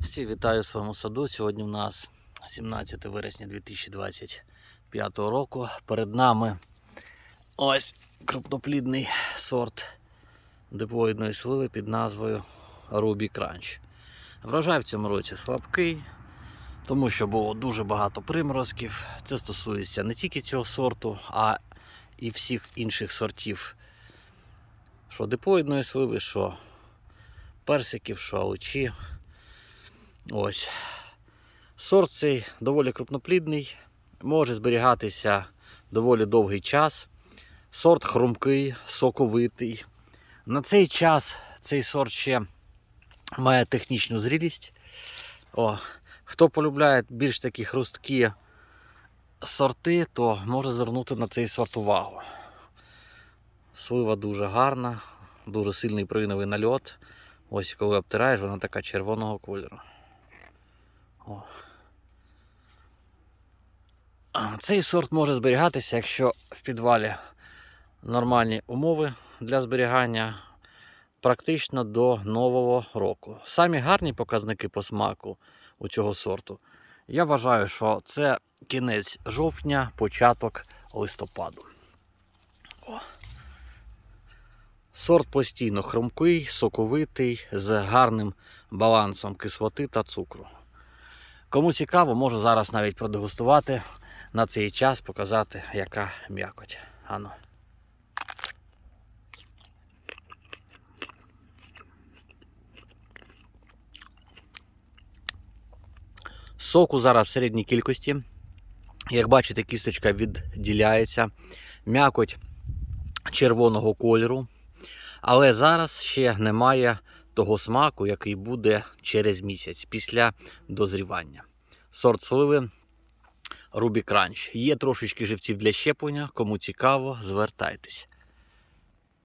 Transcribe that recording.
Всі вітаю в своєму саду. Сьогодні у нас 17 вересня 2025 року. Перед нами ось крупноплідний сорт диплоїдної сливи під назвою Ruby Crunch. Врожай в цьому році слабкий, тому що було дуже багато приморозків. Це стосується не тільки цього сорту, а і всіх інших сортів. Що диплоїдної сливи, що персиків, що аличі. Ось. Сорт цей доволі крупноплідний, може зберігатися доволі довгий час. Сорт хрумкий, соковитий. На цей час цей сорт ще має технічну зрілість. О, хто полюбляє більш такі хрусткі сорти, то може звернути на цей сорт увагу. Слива дуже гарна, дуже сильний прийновий нальот. Ось коли обтираєш, вона така червоного кольору. О. Цей сорт може зберігатися, якщо в підвалі нормальні умови для зберігання практично до нового року. Самі гарні показники по смаку у цього сорту. Я вважаю, що це кінець жовтня, початок листопаду. О. Сорт постійно хрумкий, соковитий, з гарним балансом кислоти та цукру. Кому цікаво, можу зараз навіть продегустувати на цей час, показати, яка м'якоть. Ану. Соку зараз в середній кількості. Як бачите, кісточка відділяється. М'якоть червоного кольору. Але зараз ще немає того смаку, який буде через місяць після дозрівання. Сорт сливи Рубі Кранч. Є трошечки живців для щеплення. Кому цікаво, звертайтесь.